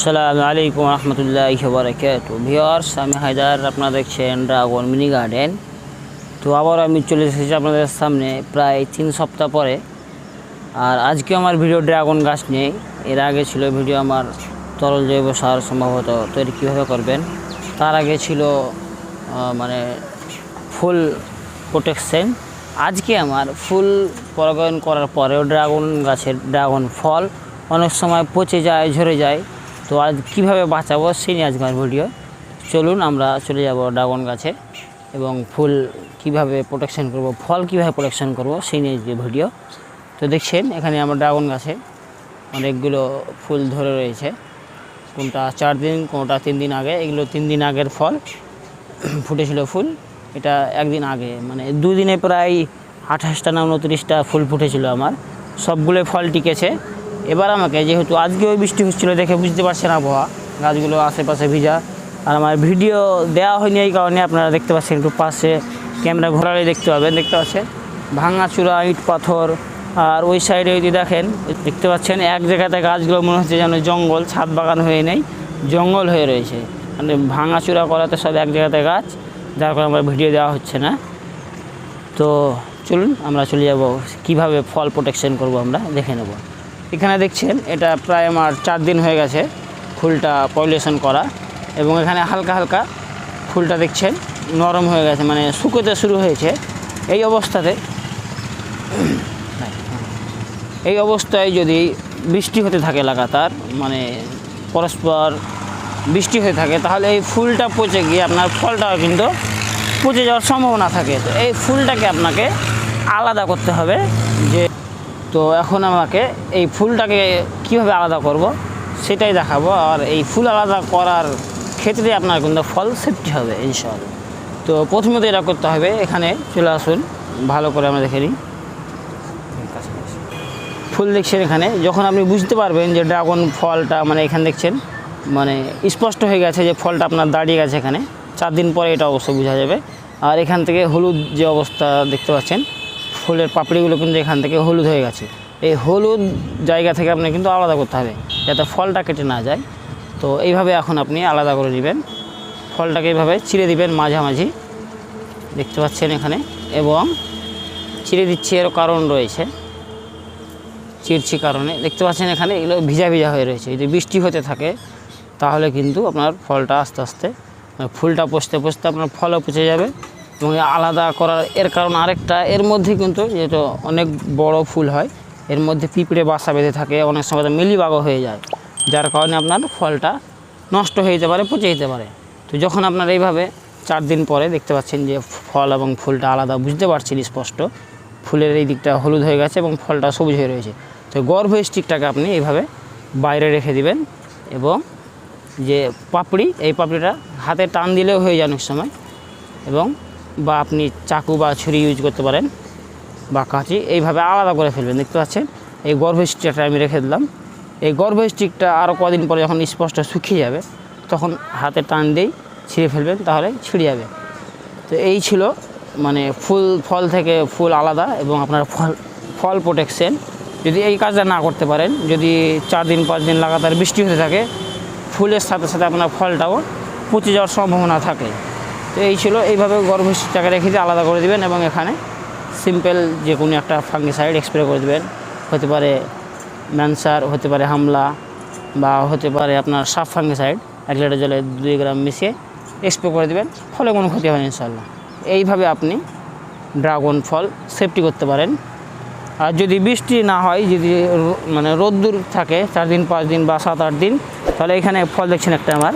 আসসালামু আলাইকুম রহমতুল্লাহ বরকাত ভিওর্স আমি হায়দার, আপনারা দেখছেন ড্রাগন মিনি গার্ডেন। তো আবার আমি চলে এসেছি আপনাদের সামনে প্রায় তিন সপ্তাহ পরে। আর আজকে আমার ভিডিও ড্রাগন গাছ নেই এর আগে ছিল ভিডিও আমার তরল জৈব সার সম্ভবত। তৈরি কীভাবে করবেন? তার আগে ছিল মানে ফুল প্রোটেকশন। আজকে আমার ফুল পরাগায়ন করার পরেও ড্রাগন গাছের ড্রাগন ফল অনেক সময় পচে যায়, ঝরে যায়। তো আজ কীভাবে বাঁচাবো সেই নিয়ে আজকের ভিডিও। চলুন আমরা চলে যাব ড্রাগন গাছে এবং ফুল কীভাবে প্রোটেকশন করব, ফল কীভাবে প্রোটেকশন করব সেই নিয়ে যে ভিডিও। তো দেখছেন, এখানে আমার ড্রাগন গাছে অনেকগুলো ফুল ধরে রয়েছে। কোনটা চার দিন, কোনটা তিন দিন আগে, এগুলো তিন দিন আগের ফল। ফুটেছিল ফুল, এটা একদিন আগে মানে দুদিনে প্রায় আঠাশটা না উনত্রিশটা ফুল ফুটেছিল আমার। সবগুলো ফল টিকেছে। এবার আমাকে যেহেতু আজকেও বৃষ্টি হচ্ছিল দেখে বুঝতে পারছেন আবহাওয়া, গাছগুলো আশেপাশে ভিজা, আর আমার ভিডিও দেওয়া হয়নি এই কারণে আপনারা দেখতে পাচ্ছেন একটু পাশে ক্যামেরা ঘোরালে দেখতে পাবেন, দেখতে পাচ্ছেন? ভাঙাচূড়া ইট পাথর, আর ওই সাইডে যদি দেখেন, দেখতে পাচ্ছেন এক জায়গাতে গাছগুলো মনে হচ্ছে যেন জঙ্গল, ছাদ বাগান হয়ে নেই, জঙ্গল হয়ে রয়েছে। মানে ভাঙাচূড়া করাতে সব এক জায়গাতে গাছ, যার কারণে আমার ভিডিও দেওয়া হচ্ছে না। তো চলুন, আমরা চলে যাব। কীভাবে ফল প্রোটেকশন করব আমরা, দেখে নেব। এখানে দেখছেন, এটা প্রায় আমার চার দিন হয়ে গেছে ফুলটা পলিউশন করা এবং এখানে হালকা হালকা ফুলটা দেখছেন নরম হয়ে গেছে মানে শুকোতে শুরু হয়েছে। এই অবস্থাতে, এই অবস্থায় যদি বৃষ্টি হতে থাকে লাগাতার মানে পরস্পর বৃষ্টি হয়ে থাকে, তাহলে এই ফুলটা পচে গিয়ে আপনার ফলটাও কিন্তু পচে যাওয়ার সম্ভাবনা থাকে। তো এই ফুলটাকে আপনাকে আলাদা করতে হবে যে তো এখন আমাকে এই ফুলটাকে কীভাবে আলাদা করব সেটাই দেখাবো। আর এই ফুল আলাদা করার ক্ষেত্রে আপনার কিন্তু ফল সেফটি হবে, ইনশাআল্লাহ। তো প্রথমত এটা করতে হবে, এখানে চলে আসুন, ভালো করে আমরা দেখে নিই। ফুল দেখছেন এখানে, যখন আপনি বুঝতে পারবেন যে ড্রাগন ফলটা মানে এখানে দেখছেন মানে স্পষ্ট হয়ে গেছে যে ফলটা আপনার দাঁড়িয়ে গেছে এখানে। চার দিন পরে এটা অবশ্যই বোঝা যাবে। আর এখান থেকে হলুদ যে অবস্থা দেখতে পাচ্ছেন ফুলের পাপড়িগুলো কিন্তু এখান থেকে হলুদ হয়ে গেছে। এই হলুদ জায়গা থেকে আপনি কিন্তু আলাদা করতে হবে, যাতে ফলটা কেটে না যায়। তো এইভাবে এখন আপনি আলাদা করে নেবেন। ফলটাকে এইভাবে ছিঁড়ে দিবেন মাঝামাঝি। দেখতে পাচ্ছেন এখানে। এবং ছিঁড়ে দিচ্ছি এর কারণ রয়েছে। চিরছি কারণে। দেখতে পাচ্ছেন এখানে এগুলো ভিজা ভিজা হয়ে রয়েছে। যদি বৃষ্টি হতে থাকে, তাহলে কিন্তু আপনার ফলটা আস্তে আস্তে মানে ফুলটা পচতে পচতে আপনার ফলও পচে যাবে। এবং আলাদা করার এর কারণ আরেকটা, এর মধ্যে কিন্তু যেহেতু অনেক বড় ফুল হয়, এর মধ্যে পিঁপড়ে বাসা বেঁধে থাকে, অনেক সময় তো মিলিবাগও হয়ে যায়। যার কারণে আপনার ফলটা নষ্ট হয়ে যেতে পারে, পচে যেতে পারে। তো যখন আপনার এইভাবে চার দিন পরে দেখতে পাচ্ছেন যে ফল এবং ফুলটা আলাদা, বুঝতে পারছেন স্পষ্ট, ফুলের এই দিকটা হলুদ হয়ে গেছে এবং ফলটা সবুজ হয়ে রয়েছে। তো গর্ভ স্টিকটাকে আপনি এইভাবে বাইরে রেখে দিবেন এবং যে পাপড়ি, এই পাপড়িটা হাতে টান দিলেও হয়ে যায় অনেক সময় এবং বা আপনি চাকু বা ছুরি ইউজ করতে পারেন বা কাঁচি, এইভাবে আলাদা করে ফেলবেন, দেখতে পাচ্ছেন? এই গর্ভ স্টিকটা আমি রেখে দিলাম। এই গর্ভ স্টিকটা আরও কদিন পরে যখন স্পষ্ট শুকিয়ে যাবে, তখন হাতে টান দিয়েই ছিঁড়ে ফেলবেন, তাহলে ছিঁড়ে যাবে। তো এই ছিল মানে ফুল, ফল থেকে ফুল আলাদা এবং আপনার ফল ফল প্রোটেকশন যদি এই কাজটা না করতে পারেন, যদি চার দিন, পাঁচ দিন লাগাতার বৃষ্টি হতে থাকে, ফুলের সাথে সাথে আপনার ফলটাও পচে যাওয়ার সম্ভাবনা থাকে তো এই ছিল, এইভাবে গর্ভস্থিটাকে রেখে দিয়ে আলাদা করে দিবেন এবং এখানে সিম্পল যে কোনো একটা ফাঙ্গিসাইড স্প্রে করে দেবেন। হতে পারে ম্যানসার হতে পারে হামলা বা হতে পারে আপনার সাফ ফাঙ্গিসাইড এক লিটার জলে দুই গ্রাম মিশিয়ে স্প্রে করে দেবেন, ফলে কোনো ক্ষতি হয় ইনশাল্লাহ এইভাবে আপনি ড্রাগন ফল সেফটি করতে পারেন। আর যদি বৃষ্টি না হয়, যদি মানে রোদ্দুর থাকে চার দিন, পাঁচ দিন বা সাত আট দিন, তাহলে এখানে ফল দেখছেন একটা আমার।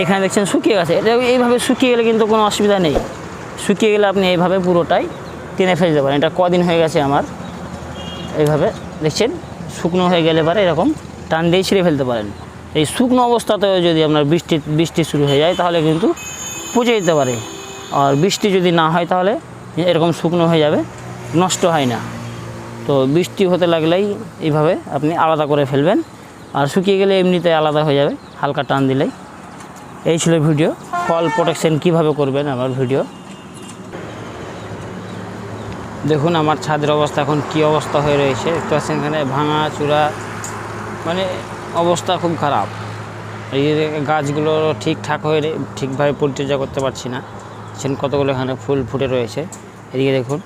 এখানে দেখছেন শুকিয়ে গেছে। এটা এইভাবে শুকিয়ে গেলে কিন্তু কোনো অসুবিধা নেই। শুকিয়ে গেলে আপনি এইভাবে পুরোটাই টেনে ফেলে দিতে পারেন। এটা কদিন হয়ে গেছে আমার। এইভাবে দেখছেন, শুকনো হয়ে গেলে পরে এরকম টান দিয়ে ছিঁড়ে ফেলতে পারেন। এই শুকনো অবস্থাতেও যদি আপনার বৃষ্টি বৃষ্টি শুরু হয়ে যায়, তাহলে কিন্তু পচে যেতে পারে। আর বৃষ্টি যদি না হয়, তাহলে এরকম শুকনো হয়ে যাবে, নষ্ট হয় না। তো বৃষ্টি হতে লাগলেই এইভাবে আপনি আলাদা করে ফেলবেন। আর শুকিয়ে গেলে এমনিতে আলাদা হয়ে যাবে, হালকা টান দিলেই। এই ছিল ভিডিও। ফল প্রোটেকশন কীভাবে করবেন আমার ভিডিও। দেখুন আমার ছাদের অবস্থা এখন কি অবস্থা হয়ে রয়েছে। দেখতে পাচ্ছেন এখানে ভাঙা, চূড়া মানে অবস্থা খুব খারাপ। এই গাছগুলো ঠিকঠাক হয়ে ঠিকভাবে পরিচর্যা করতে পারছি না। দেখছেন কতগুলো এখানে ফুল ফুটে রয়েছে। এদিকে দেখুন।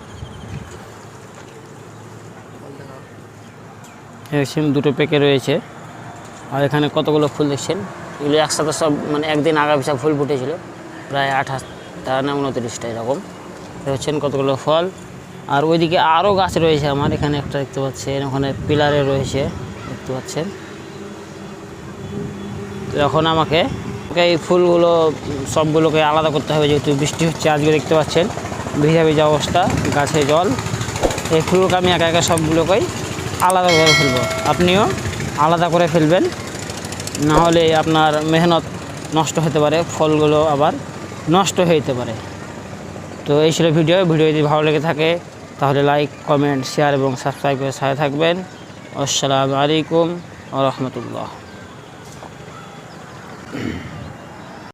দুটো পেকে রয়েছে। আর এখানে কতগুলো ফুল দেখছেন? এগুলো একসাথে সব মানে একদিন আগা পিছা ফুল ফুটেছিল। প্রায় আঠাশটা না উনত্রিশটা এরকম। হচ্ছেন কতগুলো ফল। আর ওইদিকে আরও গাছ রয়েছে আমার, এখানে একটা দেখতে পাচ্ছেন, ওখানে পিলারে রয়েছে, দেখতে পাচ্ছেন। এখন আমাকে এই ফুলগুলো, সবগুলোকে আলাদা করতে হবে, যেহেতু বৃষ্টি হচ্ছে, আজকে দেখতে পাচ্ছেন ভিজা ভিজা অবস্থা, গাছে জল। এই ফুলগুলোকে আমি একা একা সবগুলোকেই আলাদা করে ফেলব। আপনিও আলাদা করে ফেলবেন। না হলে আপনার মেহনত নষ্ট হতে পারে, ফলগুলো আবার নষ্ট হইতে পারে। তো এই ছিল ভিডিও ভিডিও যদি ভালো লেগে থাকে তাহলে লাইক, কমেন্ট, শেয়ার এবং সাবস্ক্রাইব করে সাথে থাকবেন। আসসালামু আলাইকুম রহমতুল্লাহ।